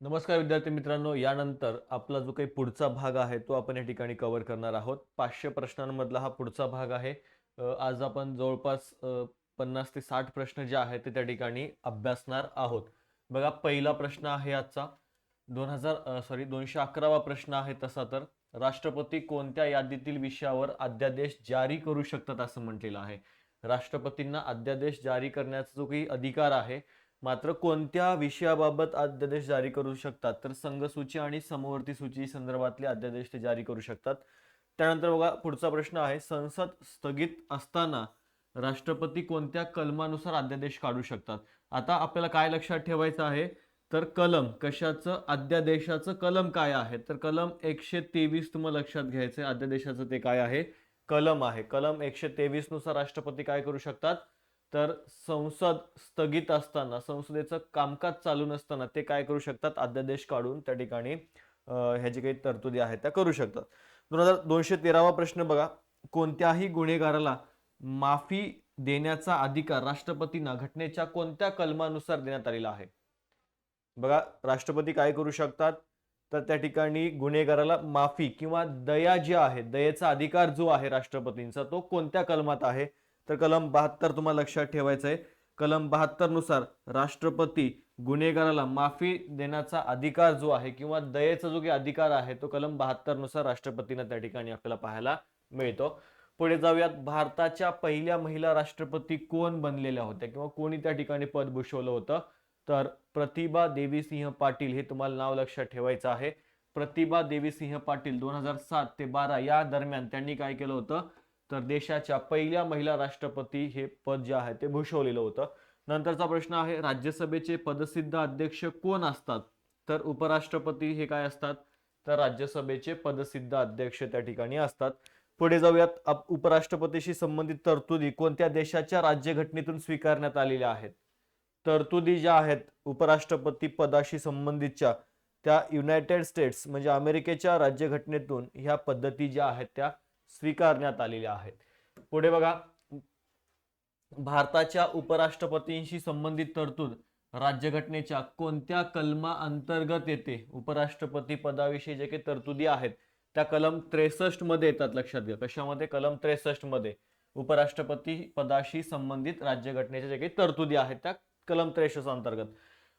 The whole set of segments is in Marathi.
नमस्कार विद्यार्थी मित्रांनो यानंतर आपला जो काही पुढचा भाग आहे तो आपण या ठिकाणी कव्हर करणार आहोत. पाचशे प्रश्नांमधला हा पुढचा भाग आहे. आज आपण जवळपास पन्नास ते साठ प्रश्न जे आहेत ते त्या ठिकाणी अभ्यासणार आहोत. बघा पहिला प्रश्न आहे आजचा. दोन हजार सॉरी दोनशे अकरावा प्रश्न आहे तसा तर. राष्ट्रपती कोणत्या यादीतील विषयावर अध्यादेश जारी करू शकतात असं म्हटलेलं आहे. राष्ट्रपतींना अध्यादेश जारी करण्याचा जो काही अधिकार आहे मात्र कोणत्या विषयाबाबत अध्यादेश जारी करू शकतात? तर संघसूची आणि समवर्ती सूची संदर्भातले अध्यादेश ते जारी करू शकतात. त्यानंतर बघा पुढचा प्रश्न आहे संसद स्थगित असताना राष्ट्रपती कोणत्या कलमानुसार अध्यादेश काढू शकतात? आता आपल्याला काय लक्षात ठेवायचं आहे? तर कलम कशाचं? अध्यादेशाचं कलम काय आहे? तर कलम एकशे तेवीस तुम्हाला लक्षात घ्यायचं आहे अध्यादेशाचं ते काय आहे? कलम आहे. कलम एकशे तेवीसनुसार राष्ट्रपती काय करू शकतात? तर संसद स्थगित असताना संसदेचं कामकाज चालू नसताना ते काय करू शकतात? अध्यादेश काढून त्या ठिकाणी ह्याची काही तरतुदी आहेत त्या करू शकतात. दोन हजार दोनशे तेरावा प्रश्न बघा. कोणत्याही गुन्हेगाराला माफी देण्याचा अधिकार राष्ट्रपतींना घटनेच्या कोणत्या कलमानुसार देण्यात आलेला आहे? बघा राष्ट्रपती काय करू शकतात? तर त्या ठिकाणी गुन्हेगाराला माफी किंवा दया जी आहे दयेचा अधिकार जो आहे राष्ट्रपतींचा तो कोणत्या कलमात आहे? तर कलम बहात्तर तुम्हाला लक्षात ठेवायचं आहे. कलम बहात्तरनुसार राष्ट्रपती गुन्हेगाराला माफी देण्याचा अधिकार जो आहे किंवा दयेचा जो काही अधिकार आहे तो कलम बहात्तरनुसार राष्ट्रपतींना त्या ठिकाणी आपल्याला पाहायला मिळतो. पुढे जाऊयात. भारताच्या पहिल्या महिला राष्ट्रपती कोण बनलेल्या होत्या किंवा कोणी त्या ठिकाणी पद भूषवलं होतं? तर प्रतिभा देवी सिंह पाटील हे तुम्हाला नाव लक्षात ठेवायचं आहे. प्रतिभा देवी सिंह पाटील दोन हजार सात ते बारा या दरम्यान त्यांनी काय केलं होतं? तर देशाच्या पहिल्या महिला राष्ट्रपती हे पद जे आहे ते भूषवलेलं होतं. नंतरचा प्रश्न आहे राज्यसभेचे पदसिद्ध अध्यक्ष कोण असतात? तर उपराष्ट्रपती हे काय असतात? तर राज्यसभेचे पदसिद्ध अध्यक्ष त्या ठिकाणी असतात. पुढे जाऊयात. उपराष्ट्रपतीशी संबंधित तरतुदी कोणत्या देशाच्या राज्यघटनेतून स्वीकारण्यात आलेल्या आहेत? तरतुदी ज्या आहेत उपराष्ट्रपती पदाशी संबंधितच्या त्या युनायटेड स्टेट्स म्हणजे अमेरिकेच्या राज्यघटनेतून ह्या पद्धती ज्या आहेत त्या स्वीकारण्यात आलेल्या आहेत. पुढे बघा. भारताच्या उपराष्ट्रपतींशी संबंधित तरतूद. राज्यघटनेच्या कोणत्या कलमा अंतर्गत येते? उपराष्ट्रपती पदाविषयी जे काही तरतुदी आहेत त्या कलम त्रेसष्टमध्ये येतात लक्षात घ्या. कशामध्ये? कलम त्रेसष्टमध्ये. उपराष्ट्रपती पदाशी संबंधित राज्यघटनेच्या जे काही तरतुदी आहेत त्या कलम त्रेसष्ट अंतर्गत.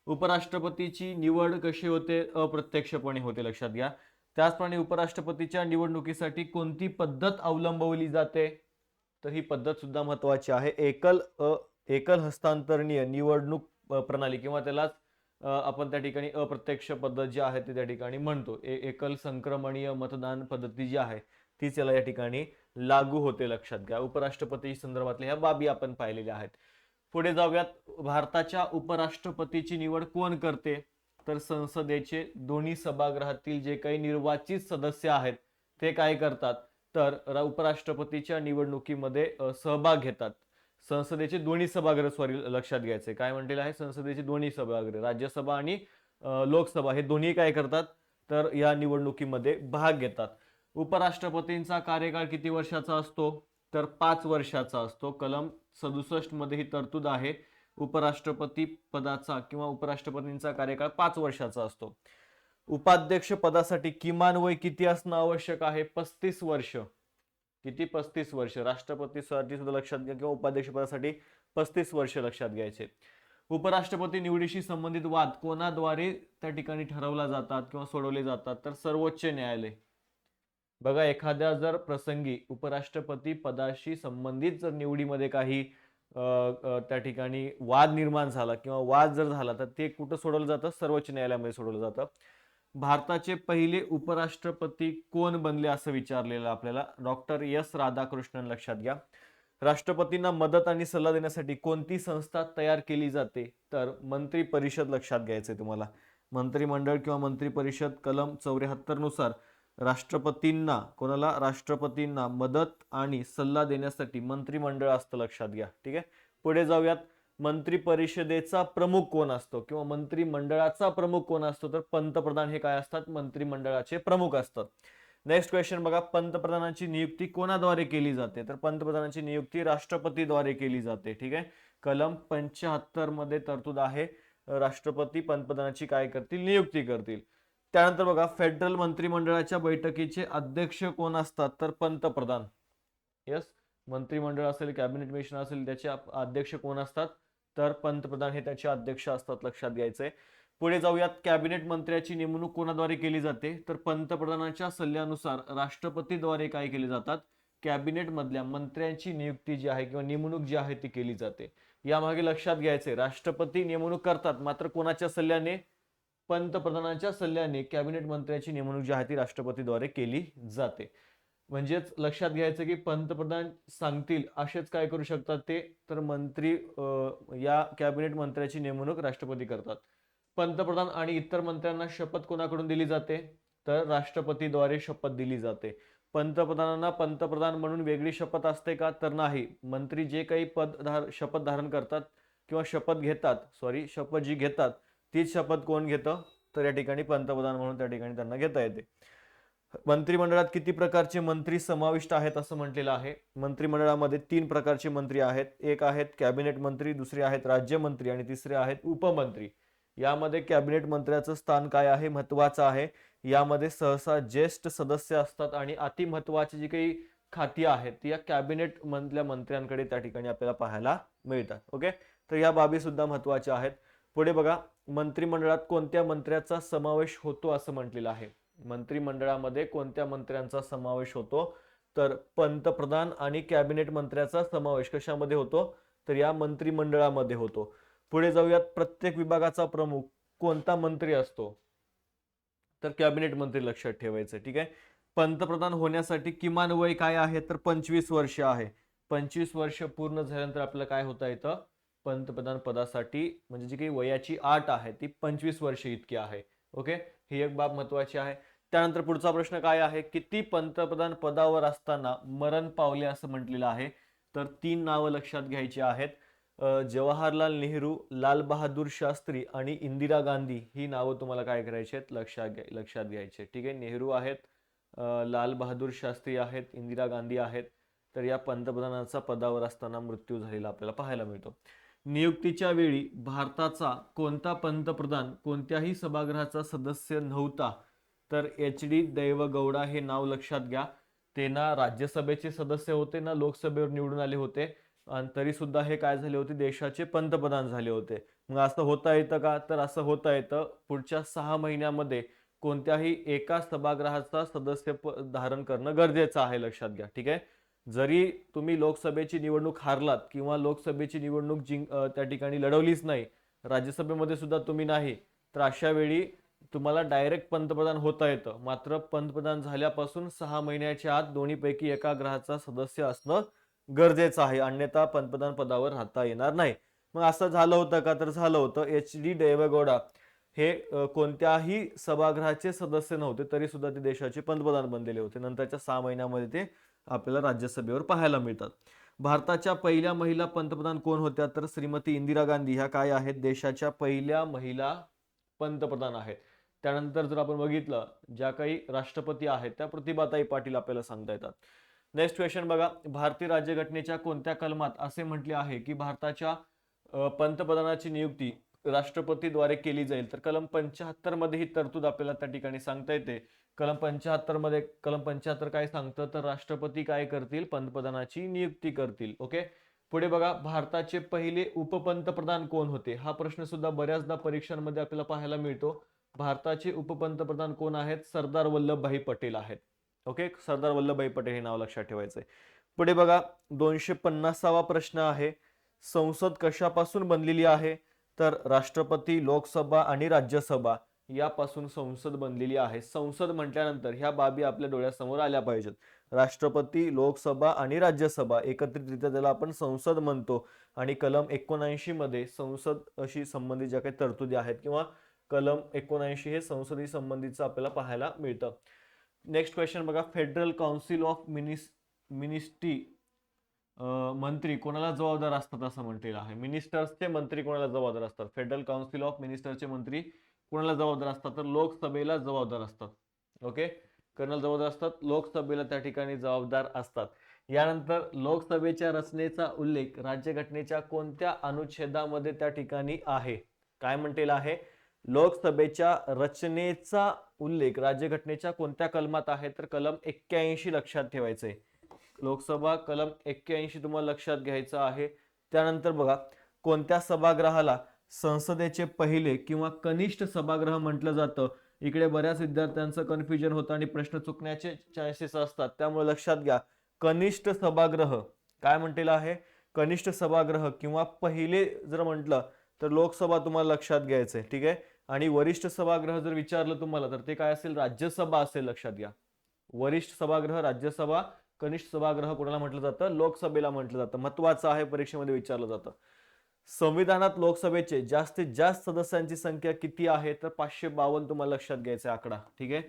उपराष्ट्रपतीची निवड कशी होते? अप्रत्यक्षपणे होते लक्षात घ्या. त्याचप्रमाणे उपराष्ट्रपतीच्या निवडणुकीसाठी कोणती पद्धत अवलंबवली जाते? तर ही पद्धत सुद्धा महत्वाची आहे. एकल अ एकल हस्तांतरणीय निवडणूक प्रणाली किंवा त्यालाच आपण त्या ठिकाणी अप्रत्यक्ष पद्धत जी आहे ती त्या ठिकाणी म्हणतो. ए- एकल संक्रमणीय मतदान पद्धती जी आहे तीच याला या ठिकाणी लागू होते लक्षात घ्या. उपराष्ट्रपती संदर्भातल्या ह्या बाबी आपण पाहिलेल्या आहेत. पुढे जाऊयात. भारताच्या उपराष्ट्रपतीची निवड कोण करते? तर संसदेचे दोन्ही सभागृहातील जे काही निर्वाचित सदस्य आहेत ते काय करतात? तर उपराष्ट्रपतीच्या निवडणुकीमध्ये सहभाग घेतात. संसदेचे दोन्ही सभागृह सॉरी लक्षात घ्यायचे काय म्हटलेलं आहे? संसदेचे दोन्ही सभागृह राज्यसभा आणि लोकसभा हे दोन्ही काय करतात? तर या निवडणुकीमध्ये भाग घेतात. उपराष्ट्रपतींचा कार्यकाळ किती वर्षाचा असतो? तर पाच वर्षाचा असतो. कलम सदुसष्टमध्ये ही तरतूद आहे. उपराष्ट्रपती पदाचा किंवा उपराष्ट्रपतींचा कार्यकाळ पाच वर्षाचा असतो. उपाध्यक्ष पदासाठी किमान वय किती असणं आवश्यक आहे? पस्तीस वर्ष. किती पस्तीस वर्ष? राष्ट्रपतीसाठी सुद्धा लक्षात घ्या किंवा उपाध्यक्ष पदासाठी पस्तीस वर्ष लक्षात घ्यायचे. उपराष्ट्रपती निवडीशी संबंधित वाद कोणाद्वारे त्या ठिकाणी ठरवला जातात किंवा सोडवले जातात? तर सर्वोच्च न्यायालय. बघा एखाद्या जर प्रसंगी उपराष्ट्रपती पदाशी संबंधित जर निवडीमध्ये काही त्या ठिकाणी वाद निर्माण झाला किंवा वाद जर झाला तर ते कुठं सोडवलं जातं? सर्वोच्च न्यायालयामध्ये सोडवलं जातं. भारताचे पहिले उपराष्ट्रपती कोण बनले असं विचारलेलं आपल्याला? डॉक्टर एस राधाकृष्णन लक्षात घ्या. राष्ट्रपतींना मदत आणि सल्ला देण्यासाठी कोणती संस्था तयार केली जाते? तर मंत्री परिषद लक्षात घ्यायचंय तुम्हाला. मंत्रिमंडळ किंवा मंत्री परिषद कलम चौऱ्याहत्तरनुसार राष्ट्रपतींना कोणाला? राष्ट्रपतींना मदत आणि सल्ला देण्यासाठी मंत्रिमंडळ असतं लक्षात घ्या. ठीक आहे? पुढे जाऊयात. मंत्री परिषदेचा प्रमुख कोण असतो? किंवा मंत्रिमंडळाचा प्रमुख कोण असतो? तर पंतप्रधान हे काय असतात? मंत्रिमंडळाचे प्रमुख असतात. नेक्स्ट क्वेश्चन बघा. पंतप्रधानांची नियुक्ती कोणाद्वारे केली जाते? तर पंतप्रधानांची नियुक्ती राष्ट्रपतीद्वारे केली जाते. ठीक आहे? कलम पंच्याहत्तरमध्ये तरतूद आहे. राष्ट्रपती पंतप्रधानाची काय करतील? नियुक्ती करतील. त्यानंतर बघा फेडरल मंत्रिमंडळाच्या बैठकीचे अध्यक्ष कोण असतात? तर पंतप्रधान. यस मंत्रिमंडळ असेल कॅबिनेट मिशन असेल त्याचे अध्यक्ष कोण असतात? तर पंतप्रधान हे त्याचे अध्यक्ष असतात लक्षात घ्यायचंय. पुढे जाऊयात कॅबिनेट मंत्र्याची नेमणूक कोणाद्वारे केली जाते? तर पंतप्रधानाच्या सल्ल्यानुसार राष्ट्रपतीद्वारे काय केले जातात? कॅबिनेट मधल्या मंत्र्यांची नियुक्ती जी आहे किंवा नेमणूक जी आहे ती केली जाते. यामागे लक्षात घ्यायचंय राष्ट्रपती नेमणूक करतात मात्र कोणाच्या सल्ल्याने? पंतप्रधानाच्या सल्ल्याने कॅबिनेट मंत्र्याची नेमणूक जी आहे ती राष्ट्रपतीद्वारे केली जाते. म्हणजेच लक्षात घ्यायचं की पंतप्रधान सांगतील असेच काय करू शकतात ते? तर मंत्री या कॅबिनेट मंत्र्याची नेमणूक राष्ट्रपती करतात. पंतप्रधान आणि इतर मंत्र्यांना शपथ कोणाकडून दिली जाते? तर राष्ट्रपतीद्वारे शपथ दिली जाते. पंतप्रधानांना पंतप्रधान म्हणून वेगळी शपथ असते का? तर नाही. मंत्री जे काही पद धार शपथ धारण करतात किंवा शपथ घेतात सॉरी शपथ जी घेतात तीच शपथ कोण घेतं? तर या ठिकाणी पंतप्रधान म्हणून त्या ठिकाणी त्यांना घेता येते. मंत्रिमंडळात किती प्रकारचे मंत्री समाविष्ट आहेत असं म्हटलेलं आहे? मंत्रिमंडळामध्ये तीन प्रकारचे मंत्री आहेत. एक आहेत कॅबिनेट मंत्री दुसरे आहेत राज्यमंत्री आणि तिसरे आहेत उपमंत्री. यामध्ये कॅबिनेट मंत्र्याचं स्थान काय आहे? महत्वाचं आहे. यामध्ये सहसा ज्येष्ठ सदस्य असतात आणि अति महत्वाची जी काही खाती आहेत ती या कॅबिनेट मधल्या मंत्र्यांकडे त्या ठिकाणी आपल्याला पाहायला मिळतात. ओके? तर या बाबी सुद्धा महत्त्वाच्या आहेत. पुढे बघा मंत्रिमंडळात कोणत्या मंत्र्याचा समावेश होतो असं म्हटलेलं आहे. मंत्रिमंडळामध्ये कोणत्या मंत्र्यांचा समावेश होतो? तर पंतप्रधान आणि कॅबिनेट मंत्र्याचा समावेश कशामध्ये होतो? तर या मंत्रिमंडळामध्ये होतो. पुढे जाऊयात प्रत्येक विभागाचा प्रमुख कोणता मंत्री असतो? तर कॅबिनेट मंत्री लक्षात ठेवायचं ठीक आहे? पंतप्रधान होण्यासाठी किमान वय काय आहे? तर पंचवीस वर्ष आहे. पंचवीस वर्ष पूर्ण झाल्यानंतर आपलं काय होता येतं पंतप्रधान पदासाठी म्हणजे जी काही वयाची आट आहे ती पंचवीस वर्ष इतकी आहे. ओके? ही एक बाब महत्वाची आहे. त्यानंतर पुढचा प्रश्न काय आहे? किती पंतप्रधान पदावर असताना मरण पावले असं म्हटलेलं आहे? तर तीन नावं लक्षात घ्यायची आहेत. जवाहरलाल नेहरू लाल बहादूर शास्त्री आणि इंदिरा गांधी ही नावं तुम्हाला काय करायची आहेत? लक्षात घ्या लक्षात घ्यायची. ठीक आहे? नेहरू आहेत लाल बहादूर शास्त्री आहेत इंदिरा गांधी आहेत. तर या पंतप्रधानाचा पदावर असताना मृत्यू झालेला आपल्याला पाहायला मिळतो. नियुक्तीच्या वेळी भारताचा कोणता पंतप्रधान कोणत्याही सभागृहाचा सदस्य नव्हता. तर एच डी दैवगौडा हे नाव लक्षात घ्या. ते ना राज्यसभेचे सदस्य होते ना लोकसभेवर निवडून आले होते. आणि तरी सुद्धा हे काय झाले होते? देशाचे पंतप्रधान झाले होते. मग असं होता येतं का? तर असं होता येतं. पुढच्या सहा महिन्यामध्ये कोणत्याही एका सभागृहाचा सदस्य धारण करणं गरजेचं आहे लक्षात घ्या. ठीक आहे? जरी तुम्ही लोकसभेची निवडणूक हारलात किंवा लोकसभेची निवडणूक जिंक त्या ठिकाणी लढवलीच नाही राज्यसभेमध्ये सुद्धा तुम्ही नाही तर अशा वेळी तुम्हाला डायरेक्ट पंतप्रधान होता येतं. मात्र पंतप्रधान झाल्यापासून सहा महिन्याच्या आत दोन्हीपैकी एका ग्रहाचा सदस्य असणं गरजेचं आहे. अन्यथा पंतप्रधान पदावर राहता येणार नाही. मग असं झालं होतं का? तर झालं होतं. एच डी देवेगौडा हे कोणत्याही सभागृहाचे सदस्य नव्हते तरी सुद्धा ते देशाचे पंतप्रधान बनलेले होते. नंतरच्या सहा महिन्यामध्ये ते आपल्याला राज्यसभेवर पाहायला मिळतात. भारताच्या पहिल्या महिला पंतप्रधान कोण होत्या? तर श्रीमती इंदिरा गांधी. ह्या काय आहेत? देशाच्या पहिल्या महिला पंतप्रधान आहेत. त्यानंतर जर आपण बघितलं ज्या काही राष्ट्रपती आहेत त्या प्रतिभाताई पाटील आपल्याला सांगता येतात. नेक्स्ट क्वेश्चन बघा. भारतीय राज्यघटनेच्या कोणत्या कलमात असे म्हटले आहे की भारताच्या पंतप्रधानाची नियुक्ती राष्ट्रपतीद्वारे केली जाईल? तर कलम पंच्याहत्तरमध्ये ही तरतूद आपल्याला त्या ठिकाणी सांगता येते. कलम पंच्याहत्तरमध्ये कलम पंच्याहत्तर काय सांगतं? तर राष्ट्रपती काय करतील? पंतप्रधानाची नियुक्ती करतील. ओके? पुढे बघा भारताचे पहिले उपपंतप्रधान कोण होते? हा प्रश्न सुद्धा बऱ्याचदा परीक्षांमध्ये आपल्याला पाहायला मिळतो. भारताचे उपपंतप्रधान कोण आहेत? सरदार वल्लभभाई पटेल आहेत. ओके? सरदार वल्लभभाई पटेल हे नाव लक्षात ठेवायचंय. पुढे बघा दोनशे पन्नासावा प्रश्न आहे. संसद कशापासून बनलेली आहे? तर राष्ट्रपती लोकसभा आणि राज्यसभा. यापासून संसद बनलेली आहे. संसद म्हटल्यानंतर ह्या बाबी आपल्या डोळ्यासमोर आल्या पाहिजेत. राष्ट्रपती लोकसभा आणि राज्यसभा एकत्रितरित्या त्याला आपण संसद म्हणतो आणि कलम एकोणऐंशी मध्ये संसद अशी संबंधित ज्या काही तरतुदी आहेत किंवा कलम एकोणऐंशी हे संसदी संबंधीचं आपल्याला पाहायला मिळतं. नेक्स्ट क्वेश्चन बघा. फेडरल काउन्सिल ऑफ मिनिस मिनिस्ट्री मंत्री कोणाला जबाबदार असतात असं म्हटलेलं आहे? मिनिस्टर्सचे मंत्री कोणाला जबाबदार असतात? फेडरल काउन्सिल ऑफ मिनिस्टरचे मंत्री कुणाला जबाबदार असतात तर लोकसभेला जबाबदार असतात. ओके कर्नल जबाबदार असतात लोकसभेला त्या ठिकाणी जबाबदार असतात. यानंतर लोकसभेच्या रचनेचा उल्लेख राज्यघटनेच्या कोणत्या अनुच्छेदामध्ये त्या ठिकाणी आहे? काय म्हणतेला आहे? लोकसभेच्या रचनेचा उल्लेख राज्यघटनेच्या कोणत्या कलमात आहे? तर कलम एक्क्याऐंशी लक्षात ठेवायचंय लोकसभा कलम एक्क्याऐंशी तुम्हाला लक्षात घ्यायचं आहे. त्यानंतर बघा कोणत्या सभागृहाला संसदेचे पहिले किंवा कनिष्ठ सभागृह म्हटलं जातं. इकडे बऱ्याच विद्यार्थ्यांचं कन्फ्युजन होतं आणि प्रश्न चुकण्याचे चान्सेस असतात. त्यामुळे लक्षात घ्या कनिष्ठ सभागृह काय म्हटलेलं आहे? कनिष्ठ सभागृह किंवा पहिले जर म्हटलं तर लोकसभा तुम्हाला लक्षात घ्यायचंय ठीक आहे? आणि वरिष्ठ सभागृह जर विचारलं तुम्हाला तर ते काय असेल? राज्यसभा असेल लक्षात घ्या. वरिष्ठ सभागृह राज्यसभा कनिष्ठ सभागृह कोणाला म्हटलं जातं? लोकसभेला म्हटलं जातं. महत्वाचं आहे परीक्षेमध्ये विचारलं जातं. संविधानात लोकसभेचे जास्तीत जास्त सदस्यांची संख्या किती आहे? तर पाचशे बावन्न तुम्हाला लक्षात घ्यायचा आकडा. ठीक आहे?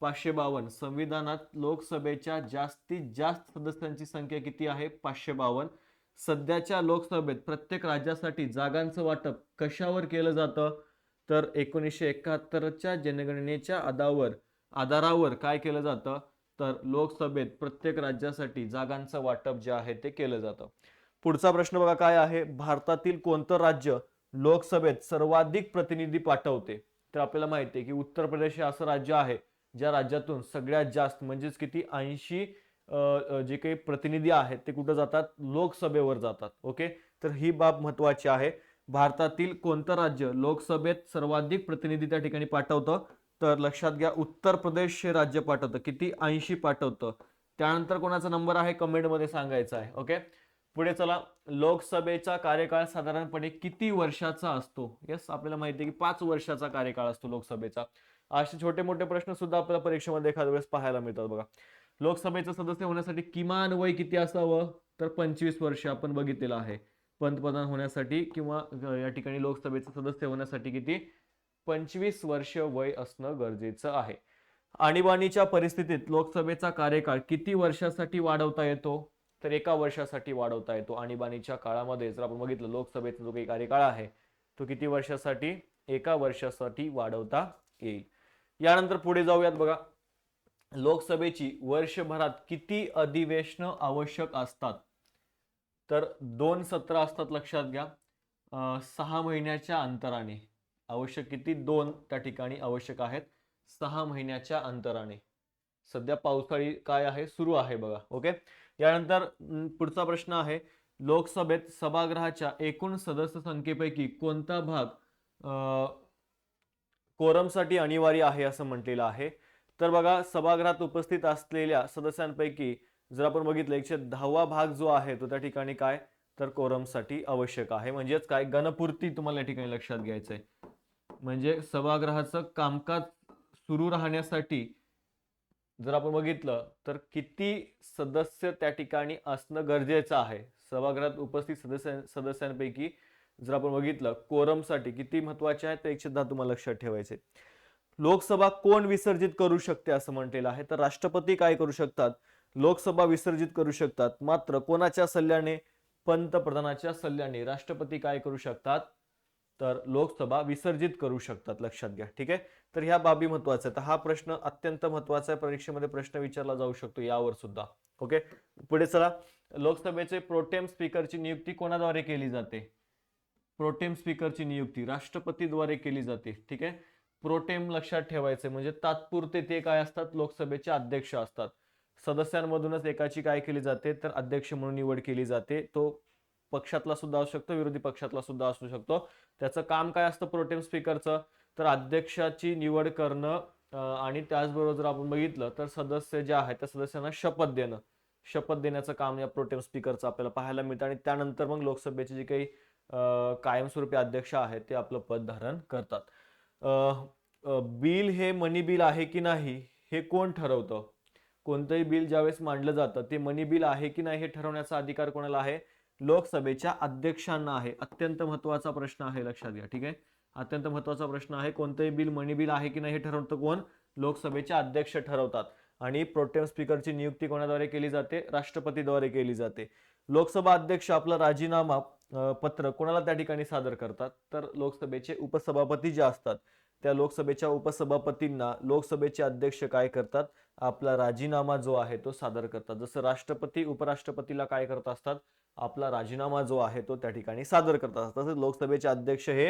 पाचशे बावन्न. संविधानात लोकसभेच्या जास्तीत जास्त सदस्यांची संख्या किती आहे? पाचशे बावन्न. सध्याच्या लोकसभेत प्रत्येक राज्यासाठी जागांचं वाटप कशावर केलं जातं? तर एकोणीसशे एकाहत्तरच्या जनगणनेच्या आधावर आधारावर काय केलं जातं? तर लोकसभेत प्रत्येक राज्यासाठी जागांचं वाटप जे आहे ते केलं जातं. पुढचा प्रश्न बघा काय आहे. भारतातील कोणतं राज्य लोकसभेत सर्वाधिक प्रतिनिधी पाठवते? तर आपल्याला माहिती आहे की उत्तर प्रदेश हे असं राज्य आहे ज्या राज्यातून सगळ्यात जास्त म्हणजेच किती? ऐंशी जे काही प्रतिनिधी आहेत ते कुठं जातात? लोकसभेवर जातात. ओके? तर ही बाब महत्वाची आहे. भारतातील कोणतं राज्य लोकसभेत सर्वाधिक प्रतिनिधी त्या ठिकाणी पाठवतं? तर लक्षात घ्या उत्तर प्रदेश हे राज्य पाठवतं. किती? ऐंशी पाठवतं. त्यानंतर कोणाचा नंबर आहे? कमेंटमध्ये सांगायचा आहे. ओके? पुढे चला. लोकसभेचा कार्यकाळ साधारणपणे किती वर्षाचा असतो? यस आपल्याला माहिती आहे की पाच वर्षाचा कार्यकाळ असतो लोकसभेचा. असे छोटे मोठे प्रश्न सुद्धा आपल्याला परीक्षेमध्ये एखाद्या वेळेस पाहायला मिळतात बघा. लोकसभेचं सदस्य होण्यासाठी किमान वय किती असावं? तर पंचवीस वर्ष आपण बघितलेलं आहे. पंतप्रधान होण्यासाठी किंवा या ठिकाणी लोकसभेचं सदस्य होण्यासाठी किती? पंचवीस वर्ष वय असणं गरजेचं आहे. आणीबाणीच्या परिस्थितीत लोकसभेचा कार्यकाळ किती वर्षासाठी वाढवता येतो? तर एका वर्षासाठी वाढवता येतो. आणीबाणीच्या काळामध्ये जर आपण बघितलं लोकसभेचा जो काही कार्यकाळ आहे तो किती वर्षासाठी? एका वर्षासाठी वाढवता येईल. यानंतर पुढे जाऊयात बघा. लोकसभेची वर्षभरात किती अधिवेशनं आवश्यक असतात? तर दोन सत्र असतात लक्षात घ्या. सहा महिन्याच्या अंतराने. आवश्यक किती? दोन त्या ठिकाणी आवश्यक आहेत. सहा महिन्याच्या अंतराने. सध्या पावसाळी काय आहे? सुरू आहे बघा. ओके? यानंतर पुढचा प्रश्न आहे. लोकसभेत सभागृहाच्या एकूण सदस्य संख्येपैकी कोणता भाग कोरमसाठी अनिवार्य आहे असं म्हटलेलं आहे. तर बघा सभागृहात उपस्थित असलेल्या सदस्यांपैकी जर आपण बघितलं एकशे दहावा भाग जो आहे तो त्या ठिकाणी काय? तर कोरमसाठी आवश्यक आहे. म्हणजेच काय? गणपूर्ती तुम्हाला या ठिकाणी लक्षात घ्यायचं आहे म्हणजे सभागृहाचं कामकाज सुरू राहण्यासाठी जर आपण बघितलं तर किती सदस्य त्या ठिकाणी असणं गरजेचं आहे? सभागृहात उपस्थित सदस्य सदस्यांपैकी जर आपण बघितलं कोरमसाठी किती महत्त्वाचे आहे ते एकशे दहा तुम्हाला लक्षात ठेवायचे लोकसभा कोण विसर्जित करू शकते असं म्हटलेलं आहे तर राष्ट्रपती काय करू शकतात? लोकसभा विसर्जित करू शकतात. मात्र कोणाच्या सल्ल्याने? पंतप्रधानाच्या सल्ल्याने राष्ट्रपती काय करू शकतात? तर लोकसभा विसर्जित करू शकतात लक्षात घ्या. ठीक आहे? तर ह्या बाबी महत्त्वाच्या आहेत. तर हा प्रश्न अत्यंत महत्त्वाचा आहे. परीक्षेमध्ये प्रश्न विचारला जाऊ शकतो यावर सुद्धा. ओके? पुढे चला. लोकसभेचे प्रोटेम स्पीकरची नियुक्ती कोणाद्वारे केली जाते? प्रोटेम स्पीकरची नियुक्ती राष्ट्रपतीद्वारे केली जाते. ठीक आहे? प्रोटेम लक्षात ठेवायचे म्हणजे तात्पुरते ते काय असतात? लोकसभेचे अध्यक्ष असतात. सदस्यांमधूनच एकाची काय केली जाते? तर अध्यक्ष म्हणून निवड केली जाते. तो पक्षातला सुद्धा असू शकतो विरोधी पक्षातला सुद्धा असू शकतो. त्याचं काम काय असतं प्रोटेम स्पीकरचं? तर अध्यक्षाची निवड करणं आणि त्याचबरोबर जर आपण बघितलं तर सदस्य जे आहेत त्या सदस्यांना शपथ देणं. शपथ देण्याचं काम या प्रोटेम स्पीकरचं आपल्याला पाहायला मिळतं आणि त्यानंतर मग लोकसभेचे जे काही कायमस्वरूपी अध्यक्ष आहेत ते आपलं पद धारण करतात. बिल हे मनी बिल आहे की नाही हे कोण ठरवतं? कोणतंही बिल ज्यावेळेस मांडलं जातं ते मनी बिल आहे की नाही हे ठरवण्याचा अधिकार कोणाला आहे? लोकसभेच्या अध्यक्षांना आहे. अत्यंत महत्त्वाचा प्रश्न आहे लक्षात घ्या ठीक आहे? अत्यंत महत्त्वाचा प्रश्न आहे कोणतंही बिल मनी बिल आहे की नाही हे ठरवतं कोण? लोकसभेचे अध्यक्ष ठरवतात. आणि प्रोटेम स्पीकरची नियुक्ती कोणाद्वारे केली जाते? राष्ट्रपतीद्वारे केली जाते. लोकसभा अध्यक्ष आपला राजीनामा पत्र कोणाला त्या ठिकाणी सादर करतात? तर लोकसभेचे उपसभापती जे असतात त्या लोकसभेच्या उपसभापतींना लोकसभेचे अध्यक्ष काय करतात? आपला राजीनामा जो आहे तो सादर करतात. जसं राष्ट्रपती उपराष्ट्रपतीला काय करत असतात? आपला राजीनामा जो आहे तो त्या ठिकाणी सादर करतात तसेच लोकसभेचे अध्यक्ष हे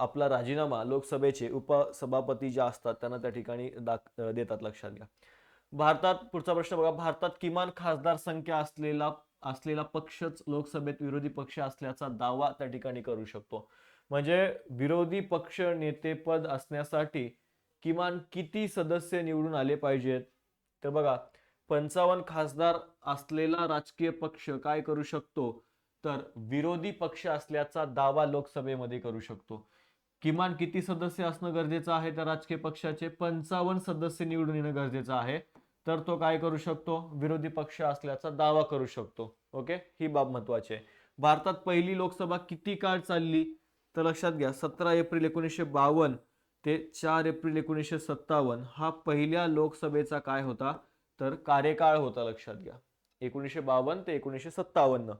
आपला राजीनामा लोकसभेचे उपसभापती ज्या असतात त्यांना त्या ठिकाणी दाख देतात लक्षात घ्या. भारतात पुढचा प्रश्न बघा. भारतात किमान खासदार संख्या असलेला असलेला पक्षच लोकसभेत विरोधी पक्ष असल्याचा दावा त्या ठिकाणी करू शकतो. म्हणजे विरोधी पक्ष नेतेपद असण्यासाठी किमान किती सदस्य निवडून आले पाहिजेत? तर बघा पंचावन्न खासदार असलेला राजकीय पक्ष काय करू शकतो? तर विरोधी पक्ष असल्याचा दावा लोकसभेमध्ये करू शकतो. किमान किती सदस्य असणं गरजेचं आहे त्या राजकीय पक्षाचे? पंचावन्न सदस्य निवडून येणं गरजेचं आहे. तर तो काय करू शकतो? विरोधी पक्ष असल्याचा दावा करू शकतो. ओके? ही बाब महत्वाची आहे. भारतात पहिली लोकसभा किती काळ चालली? तर लक्षात घ्या सतरा एप्रिल एकोणीसशे बावन्न ते चार एप्रिल एकोणीसशे सत्तावन्न हा पहिल्या लोकसभेचा काय होता? तर कार्यकाळ होता लक्षात घ्या. एकोणीसशे बावन्न ते एकोणीसशे सत्तावन्न.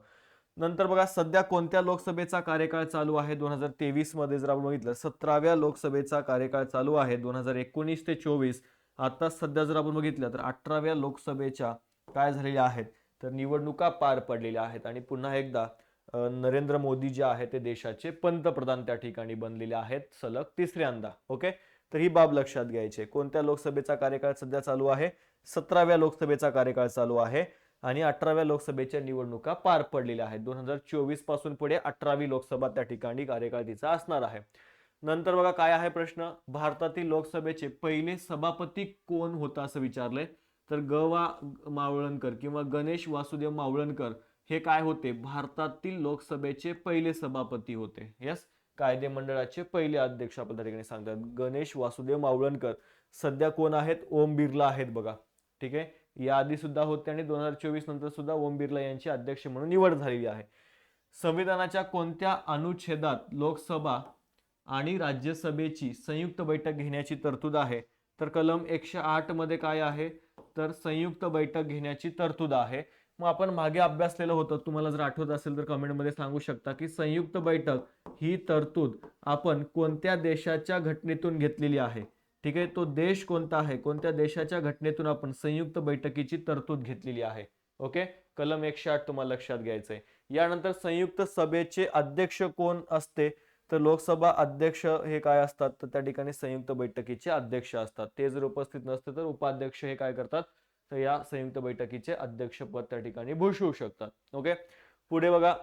नंतर बघा सध्या कोणत्या लोकसभेचा कार्यकाळ चालू आहे? दोन हजार तेवीसमध्ये जर आपण बघितलं सतराव्या लोकसभेचा कार्यकाळ चालू आहे दोन हजार एकोणीस ते चोवीस. आता सध्या जर आपण बघितलं तर अठराव्या लोकसभेच्या काय झालेल्या आहेत? तर निवडणुका पार पडलेल्या आहेत आणि पुन्हा एकदा नरेंद्र मोदी जे आहे ते देशाचे पंतप्रधान त्या ठिकाणी बनलेले आहेत. सलग तिसऱ्यांदा ओके? तर ही बाब लक्षात घ्यायची कोणत्या लोकसभेचा कार्यकाळ सध्या चालू आहे? सतराव्या लोकसभेचा कार्यकाळ चालू आहे आणि अठराव्या लोकसभेच्या निवडणुका पार पडलेल्या आहेत. दोन हजार चोवीसपासून पुढे अठरावी लोकसभा त्या ठिकाणी कार्यकाळ तिचा असणार आहे. नंतर बघा काय आहे प्रश्न. भारतातील लोकसभेचे पहिले सभापती कोण होता असं विचारलंय. तर ग वा मावळणकर किंवा गणेश वासुदेव मावळणकर हे काय होते? भारतातील लोकसभेचे पहिले सभापती होते. यस कायदे मंडळाचे पहिले अध्यक्ष आपण त्या ठिकाणी सांगतात. गणेश वासुदेव मावळणकर. सध्या कोण आहेत? ओम बिर्ला आहेत बघा. ठीक आहे? याआधी सुद्धा होते आणि दोन हजार चोवीस नंतर सुद्धा ओम बिर्ला यांची अध्यक्ष म्हणून निवड झालेली आहे. संविधानाच्या कोणत्या अनुच्छेदात लोकसभा आणि राज्यसभेची संयुक्त बैठक घेण्याची तरतूद आहे? तर कलम एकशे आठमध्ये काय आहे? तर संयुक्त बैठक घेण्याची तरतूद आहे. मग आपण मागे अभ्यासलेलं होतं. तुम्हाला जर आठवत असेल तर कमेंटमध्ये सांगू शकता की संयुक्त बैठक ही तरतूद आपण कोणत्या देशाच्या घटनेतून घेतलेली आहे? ठीक आहे? तो देश कोणता आहे? कोणत्या देशाच्या घटनेतून आपण संयुक्त बैठकीची तरतूद घेतलेली आहे? ओके? कलम एकशे आठ तुम्हाला लक्षात घ्यायचंय. यानंतर संयुक्त सभेचे अध्यक्ष कोण असते? तर लोकसभा अध्यक्ष हे काय असतात? तर त्या ठिकाणी संयुक्त बैठकीचे अध्यक्ष असतात. ते जर उपस्थित नसते तर उपाध्यक्ष हे काय करतात? तर या संयुक्त बैठकीचे अध्यक्षपद त्या ठिकाणी भूषवू शकतात. ओके? पुढे बघा.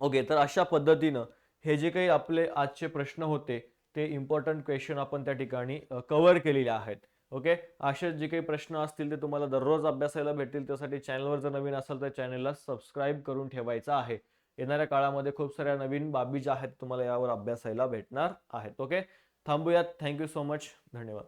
ओके तर अशा पद्धतीनं हे जे काही आपले आजचे प्रश्न होते ते इम्पॉर्टंट क्वेश्चन आपण त्या ठिकाणी कव्हर केलेले आहेत. ओके असे जे काही प्रश्न असतील ते तुम्हाला दररोज अभ्यासायला भेटतील. त्यासाठी चॅनलवर जर नवीन असेल तर चॅनलला सबस्क्राईब करून ठेवायचं आहे. येणाऱ्या काळामध्ये खूप साऱ्या नवीन बाबी ज्या आहेत तुम्हाला यावर अभ्यासायला भेटणार आहेत. ओके थांबूयात. थँक्यू सो मच धन्यवाद.